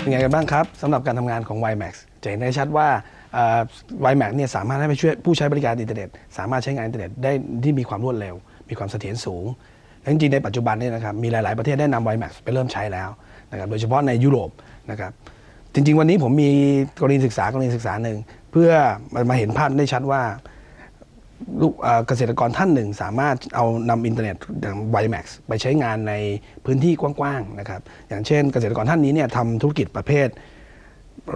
เป็นไงกันบ้างครับสำหรับการทำงานของ WiMAX จะเห็นได้ชัดว่าเอ่อ WiMAX เนี่ยสามารถให้ไปช่วยผู้ใช้บริการอินเทอร์เน็ตสามารถใช้งานอินเทอร์เน็ตได้ที่มีความรวดเร็ว มีความเสถียรสูงและจริงๆในปัจจุบันเนี่ยนะครับมีหลาย ๆ ประเทศได้นำ WiMAX ไปเริ่มใช้แล้วนะครับโดยเฉพาะในยุโรปนะครับจริง ๆ วันนี้ผมมีกรณีศึกษากรณีศึกษาหนึ่งเพื่อมาเห็นภาพได้ชัดว่า ลูกเกษตรกรท่านหนึ่ง สามารถเอานำอินเทอร์เน็ตอย่าง WiMAX ไปใช้งานในพื้นที่กว้างๆนะครับอย่างเช่น เกษตรกรท่านนี้เนี่ยทำธุรกิจประเภท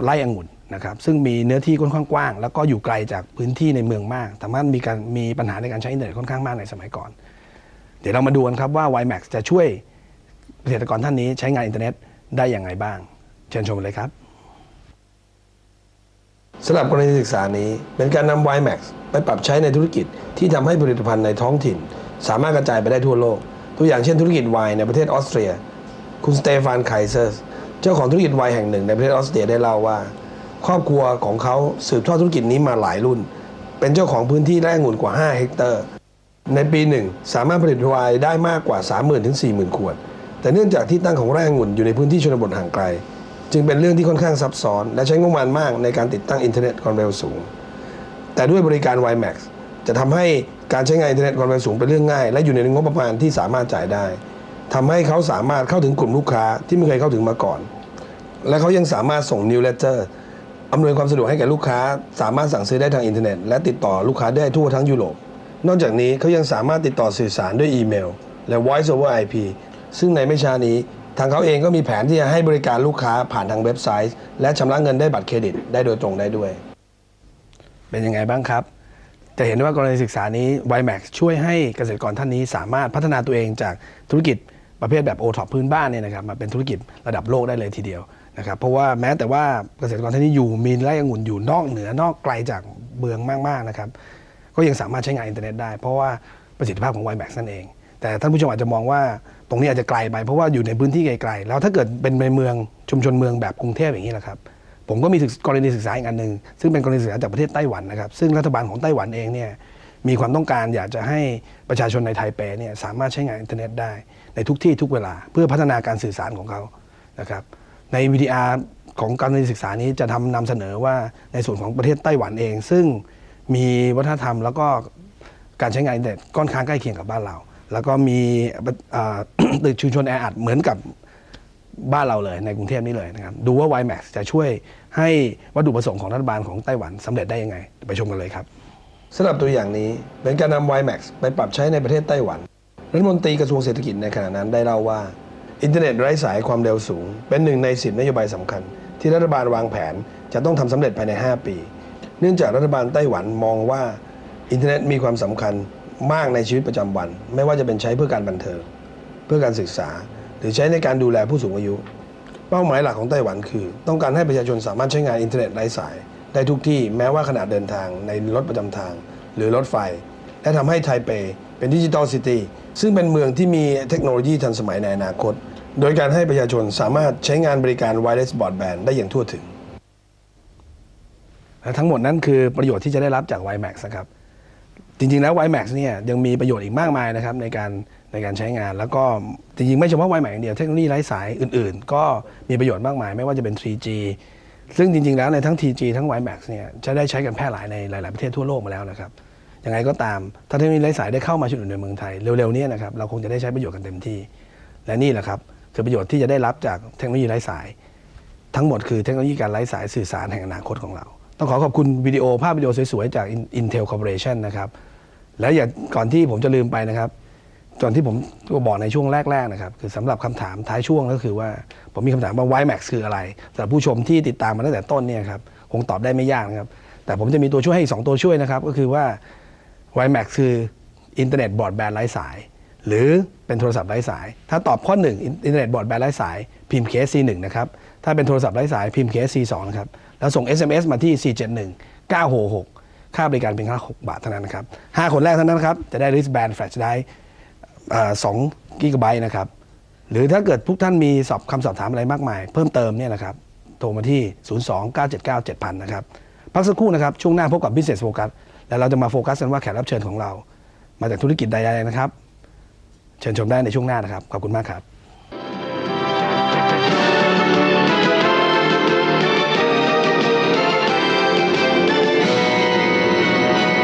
ไร่องุ่นนะครับซึ่งมีเนื้อที่ค่อนข้างกว้าง แล้วก็อยู่ไกลจากพื้นที่ในเมืองมากสามารถมีการมีปัญหาในการใช้อินเทอร์เน็ตค่อนข้างมากในสมัยก่อน เดี๋ยวเรามาดูกันครับว่า WiMAX จะช่วยเกษตรกรท่านนี้ใช้งานอินเทอร์เน็ตได้อย่างไรบ้าง เชิญชมเลยครับ สำหรับกรณีศึกษานี้เป็นการนำ WiMAX ไปปรับใช้ในธุรกิจที่ทำให้ผลิตภัณฑ์ในท้องถิ่น สามารถกระจายไปได้ทั่วโลก ตัวอย่างเช่นธุรกิจไวน์ในประเทศออสเตรีย คุณสเตฟานไคเซอร์เจ้าของธุรกิจไวน์แห่งหนึ่งในประเทศออสเตรียได้เล่าว่า ครอบครัวของเขาสืบทอดธุรกิจนี้มาหลายรุ่น เป็นเจ้าของพื้นที่ไร่องุ่นกว่า 5 เฮกเตอร์ ในปีหนึ่งสามารถผลิตไวน์ได้มากกว่า 30,000ถึง40,000 ขวด แต่เนื่องจากที่ตั้งของไร่องุ่นอยู่ในพื้นที่ชนบทห่างไกล จึงเป็นเรื่องที่ค่อนข้างซับซ้อน และใช้งบประมาณมากในการติดตั้งอินเทอร์เน็ตความเร็วสูง แต่ด้วยบริการ WiMAX จะทำให้การใช้งานอินเทอร์เน็ตความเร็วสูงเป็นเรื่องง่าย และอยู่ในงบประมาณที่สามารถจ่ายได้ทำให้เขาสามารถเข้าถึงกลุ่มลูกค้าที่ไม่เคยเข้าถึงมาก่อน และเขายังสามารถส่งนิวเลเตอร์อำนวยความสะดวกให้แก่ลูกค้า สามารถสั่งซื้อได้ทางอินเทอร์เน็ต และติดต่อลูกค้าได้ทั่วทั้งยุโรป นอกจากนี้เขายังสามารถติดต่อสื่อสารด้วยอีเมล และ Voice over IP ซึ่งในไม่ช้านี้ ทางเขาเองก็มีแผนที่จะให้บริการลูกค้าผ่านทางเว็บไซต์ และชำระเงินได้บัตรเครดิตได้โดยตรงได้ด้วย เป็นยังไงบ้างครับ จะเห็นว่ากรณีศึกษานี้ WiMAX ช่วยให้เกษตรกรท่านนี้สามารถพัฒนาตัวเองจากธุรกิจประเภทแบบโอท็อปพื้นบ้านเนี่ยนะครับมาเป็นธุรกิจระดับโลกได้เลยทีเดียวนะครับเพราะว่าแม้แต่ว่าเกษตรกรท่านนี้อยู่มีไร่องุ่นอยู่นอกเหนือนอกไกลจากเมืองมากๆนะครับก็ยังสามารถใช้งานอินเทอร์เน็ตได้ เพราะว่าประสิทธิภาพของ WiMAX นั่นเอง แต่ท่านผู้ชมอาจจะมองว่า ตรงนี้อาจจะไกลไปเพราะว่าอยู่ในพื้นที่ไกลๆแล้วถ้าเกิดเป็นในเมืองชุมชนเมืองแบบกรุงเทพอย่างนี้แหละครับผมก็มีกรณีศึกษาอีกอันหนึ่งซึ่งเป็นกรณีศึกษาจากประเทศไต้หวันนะครับ ซึ่งรัฐบาลของไต้หวันเองเนี่ยมีความต้องการอยากจะให้ประชาชนในไทเปเนี่ยสามารถใช้งานอินเทอร์เน็ตได้ในทุกที่ทุกเวลา เพื่อพัฒนาการสื่อสารของเขานะครับในวิทยาของการเรียนศึกษานี้จะทำนำเสนอว่าในส่วนของประเทศไต้หวันเอง ซึ่งมีวัฒนธรรมแล้วก็การใช้งานอินเทอร์เน็ตค่อนข้างใกล้เคียงกับบ้านเรา แล้วก็มีตึกชุมชนแออัดเหมือนกับบ้านเราเลยในกรุงเทพนี่เลยนะครับ ดูว่า WiMAX จะช่วยให้วัตถุประสงค์ของรัฐบาลของไต้หวันสำเร็จได้ยังไง ไปชมกันเลยครับสำหรับตัวอย่างนี้เป็นการนำ WiMAX ไปปรับใช้ในประเทศไต้หวัน รัฐมนตรีกระทรวงเศรษฐกิจในขณะนั้นได้เล่าว่า อินเทอร์เน็ตไร้สายความเร็วสูง เป็นหนึ่งในสิบนโยบายสำคัญ ที่รัฐบาลวางแผนจะต้องทำสำเร็จภายใน 5 ปี เนื่องจากรัฐบาลไต้หวันมองว่าอินเทอร์เน็ตมีความสำคัญ มากในชีวิตประจำวัน ไม่ว่าจะเป็นใช้เพื่อการบันเทิงเพื่อการศึกษา หรือใช้ในการดูแลผู้สูงอายุ เป้าหมายหลักของไต้หวันคือ ต้องการให้ประชาชนสามารถใช้งานอินเทอร์เน็ตไร้สาย ได้ทุกที่แม้ว่าขณะเดินทางในรถประจำทาง หรือรถไฟ และทำให้ไทเปเป็นดิจิทัลซิตี้ซึ่งเป็นเมืองที่มีเทคโนโลยีทันสมัยในอนาคต โดยการให้ประชาชนสามารถใช้งานบริการ Wireless Broadband ได้อย่างทั่วถึงและทั้งหมดนั้นคือประโยชน์ที่จะได้รับจาก WiMAX นะครับ จริงๆ แล้ว WiMAX เนี่ยยังมีประโยชน์อีกมากมายนะครับในการในการใช้งาน แล้วก็จริงๆ ไม่เฉพาะ WiMAX อย่างเดียวเทคโนโลยีไร้สายอื่นๆ ก็มีประโยชน์มากมาย ไม่ว่าจะเป็น 3G ซึ่งจริงๆ แล้วในทั้ง 3G ทั้ง WiMAX เนี่ยจะได้ใช้กันแพร่หลายในหลาย ๆ ประเทศทั่วโลกมาแล้วนะครับยังไงก็ตามถ้าเทคโนโลยีไร้สายได้เข้ามาชุดในเมืองไทยเร็วๆนี้นะครับเราคงจะได้ใช้ประโยชน์กันเต็มที่ และนี่แหละครับคือประโยชน์ที่จะได้รับจากเทคโนโลยีไร้สาย ทั้งหมดคือเทคโนโลยีการไร้สายสื่อสารแห่งอนาคตของเรา ต้องขอขอบคุณวิดีโอภาพวิดีโอสวยๆ จาก Intel Corporation นะครับ และอย่าก่อนที่ผมจะลืมไปนะครับก่อนที่ผมบอกในช่วงแรกๆนะครับคือสำหรับคำถามท้ายช่วงก็คือว่า ผมมีคำถามว่า WiMAX คืออะไรสำหรับผู้ชมที่ติดตามมาตั้งแต่ต้นเนี่ยครับคงตอบได้ไม่ยากนะครับ แต่ผมจะมีตัวช่วยให้อีกสองตัวช่วยนะครับ ก็คือว่า WiMAX คืออินเทอร์เน็ตบอร์ดแบนไร้สาย หรือเป็นโทรศัพท์ไร้สาย ถ้าตอบข้อ 1 อินเทอร์เน็ตบอร์ดแบนไร้สาย พิมพ์ KSC 1 นะครับถ้าเป็นโทรศัพท์ไร้สายพิมพ์ KSC 2 นะครับ แล้วส่ง SMS มาที่ 471 966 ค่าบริการเพียงแค่6บาทเท่านั้นนะครับ 5 คนแรกเท่านั้นครับ จะได้ wristband flash ได้สองกิกะไบต์นะครับ หรือถ้าเกิดทุกท่านมีสอบคำสอบถามอะไรมากมาย เพิ่มเติมเนี่ยนะครับโทรมาที่ 029797000 นะครับ พักสักครู่นะครับ ช่วงหน้าพบกับ Business Focus แล้วเราจะมาโฟกัสกันว่าแขกรับเชิญของเรา มาจากธุรกิจใดๆนะครับ เชิญชมได้ในช่วงหน้านะครับ ขอบคุณมากครับ